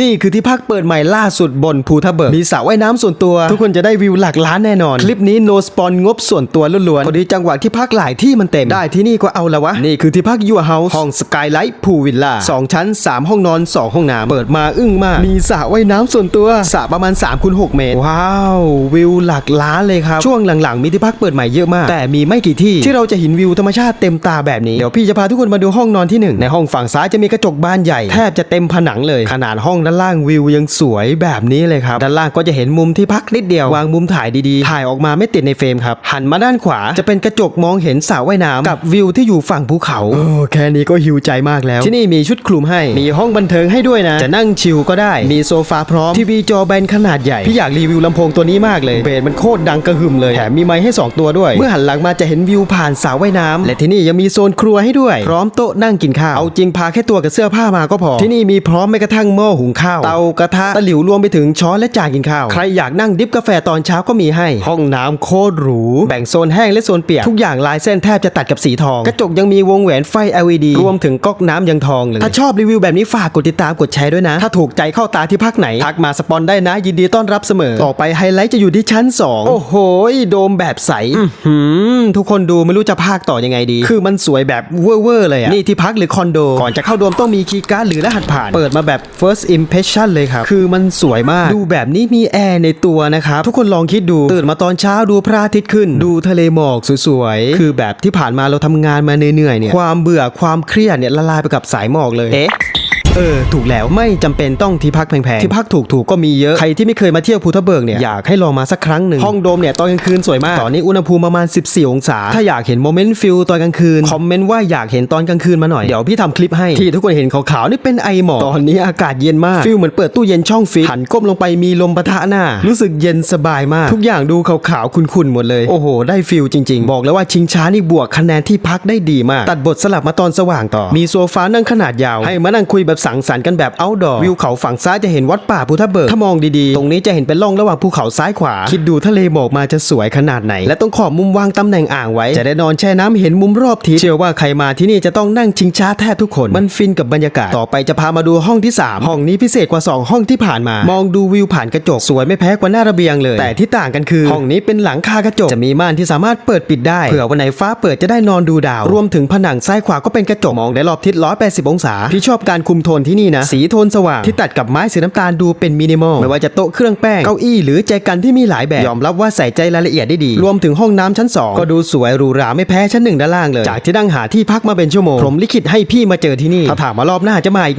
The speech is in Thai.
นี่คือที่พักเปิดใหม่ล่าสุดบนภูทับเบิก มีสระว่ายน้ำส่วนตัว ทุกคนจะได้วิวหลักล้านแน่นอน คลิปนี้ no spawn งบส่วนตัวล้วนๆพอดีจังหวะที่พักหลายที่มันเต็ม ได้ที่นี่ก็เอาละวะ นี่คือที่พักยัวเฮาส์ห้องสกายไลท์พูวิลล่าสองชั้น 3 ห้องนอน 2 ห้องน้ำเปิดมาอึ้งมาก มีสระว่ายน้ำส่วนตัวสระประมาณ3คูณ6เมตร ว้าว วิวหลักล้านเลยครับ ช่วงหลังๆ มีที่พักเปิดใหม่เยอะมาก แต่มีไม่กี่ที่ที่เราจะเห็นวิวธรรมชาติเต็มตาแบบนี้เดี๋ยวพี่จะพาทุกคนมาดูห้องนอนที่หนึ่งในห้องฝั่งซ้ายจะมีกระจกบานใหญ่แทบจะเต็มผนังเลยขนาดห้องด้านล่างวิวยังสวยแบบนี้เลยครับ ด้านล่างก็จะเห็นมุมที่พักนิดเดียว วางมุมถ่ายดีๆ ถ่ายออกมาไม่ติดในเฟรมครับ หันมาด้านขวาจะเป็นกระจกมองเห็นสระว่ายน้ำกับวิวที่อยู่ฝั่งภูเขาโอ้แค่นี้ก็หิวใจมากแล้ว ที่นี่มีชุดคลุมให้ มีห้องบันเทิงให้ด้วยนะ จะนั่งชิลก็ได้ มีโซฟาพร้อม ทีวีจอแบนขนาดใหญ่ พี่อยากรีวิวลำโพงตัวนี้มากเลย เบสมันโคตรดังกระหึ่มเลย แถมมีไมค์ให้ 2 ตัวด้วย เมื่อหันหลังมาจะเห็นวิวผ่านสระว่ายน้ำและที่นี่ยังมีโซนครัวให้ด้วย พร้อมโต๊ะนั่งกินข้าว เอาจริงพาแค่ตัวกับเสื้อผ้ามาก็พอ ที่นี่มีพร้อมแม้กระทั่งหม้อหุงข้าว เตากระทะตะหลิวรวมไปถึงช้อนและจานกินข้าว ใครอยากนั่งดิฟกาแฟตอนเช้าก็มีให้ ห้องน้ำโคตรหรู แบ่งโซนแห้งและโซนเปียก ทุกอย่างลายเส้นแทบจะตัดกับสีทอง กระจกยังมีวงแหวนไฟ LED รวมถึงก๊อกน้ำยังทองเลย ถ้าชอบรีวิวแบบนี้ฝากกดติดตามกดแชร์ด้วยนะ ถ้าถูกใจเข้าตาที่พักไหน ทักมาสปอนได้นะ ยินดีต้อนรับเสมอ ต่อไปไฮไลท์จะอยู่ที่ชั้น 2 โอ้โหโดมแบบใสอื้อหือทุกคนดูไม่รู้จะพากต่อยังไงดี คือมันสวยแบบเวอร์ๆเลยอะนี่ที่พักหรือคอนโด ก่อนจะเข้าโดมต้องมีคีย์การ์ดหรือรหัสผ่าน เปิดมาแบบ first impression เลยครับ คือมันสวยมาก ดูแบบนี้มีแอร์ในตัวนะครับ ทุกคนลองคิดดู ตื่นมาตอนเช้าดูพระอาทิตย์ขึ้น ดูทะเลหมอกสวยๆ คือแบบที่ผ่านมาเราทำงานมาเหนื่อยๆเนี่ย ความเบื่อความเครียดเนี่ยละลายไปกับสายหมอกเลย เอ๊ะ เออถูกแล้วไม่จำเป็นต้องที่พักแพงๆที่พักถูกๆก็มีเยอะใครที่ไม่เคยมาเที่ยวภูทับเบิกเนี่ยอยากให้ลองมาสักครั้งหนึ่งห้องโดมเนี่ยตอนกลางคืนสวยมากตอนนี้อุณหภูมิประมาณ 14 องศา ถ้าอยากเห็นโมเมนต์ฟิลตอนกลางคืนคอมเมนต์ว่าอยากเห็นตอนกลางคืนมาหน่อยเดี๋ยวพี่ทำคลิปให้ที่ทุกคนเห็นขาวๆนี่เป็นไอหมอกตอนนี้อากาศเย็นมากฟิลเหมือนเปิดตู้เย็นช่องฟิตหันก้มลงไปมีลมปะทะหน้า รู้สึกเย็นสบายมาก ทุกอย่างดูขาวๆขุ่นๆหมดเลยโอ้โหได้ฟิลจริง ๆ บอกเลยว่าชิงช้านี่บวกคะแนนที่พักได้ดีมาก ตัดบทสลับมาตอนสว่างต่อ มีโซฟานั่งขนาดยาวให้มานั่งคุยแบบสังสรรค์กันแบบ outdoor วิวเขาฝั่งซ้ายจะเห็นวัดป่าภูทับเบิกถ้ามองดีๆ ตรงนี้จะเห็นเป็นร่องระหว่างภูเขาซ้ายขวา คิดดูทะเลหมอกมาจะสวยขนาดไหน และต้องขอบมุมวางตำแหน่งอ่างไว้ จะได้นอนแช่น้ำเห็นมุมรอบทิศเชื่อว่าใครมาที่นี่จะต้องนั่งชิงช้าแทบทุกคน มันฟินกับบรรยากาศ ต่อไปจะพามาดูห้องที่ 3 ห้องนี้พิเศษกว่า 2 ห้องที่ผ่านมา มองดูวิวผ่านกระจกสวยไม่แพ้กว่าหน้าระเบียงเลย แต่ที่ต่างกันคือ ห้องนี้เป็นหลังคากระจกจะมีม่านที่สามารถเปิดปิดได้เผื่อวันไหนฟ้าเปิดจะได้นอนดูดาว รวมถึงผนังซ้ายขวาก็เป็นกระจกมองได้รอบทิศ180 องศาพี่ชอบการคุมโทนที่นี่นะ สีโทนสว่างที่ตัดกับไม้สีน้ำตาลดูเป็นมินิมอลไม่ว่าจะโต๊ะเครื่องแป้งเก้าอี้หรือแจกันที่มีหลายแบบยอมรับว่าใส่ใจรายละเอียดได้ดี รวมถึงห้องน้ำชั้น 2 ก็ดูสวยหรูหราไม่แพ้ชั้นหนึ่งด้านล่างเลย จากที่นั่งหาที่พักมาเป็นชั่วโมงผมลิขิตให้พี่มาเจอที่นี่ถ้าถามมารอบหน้าจะมาอีก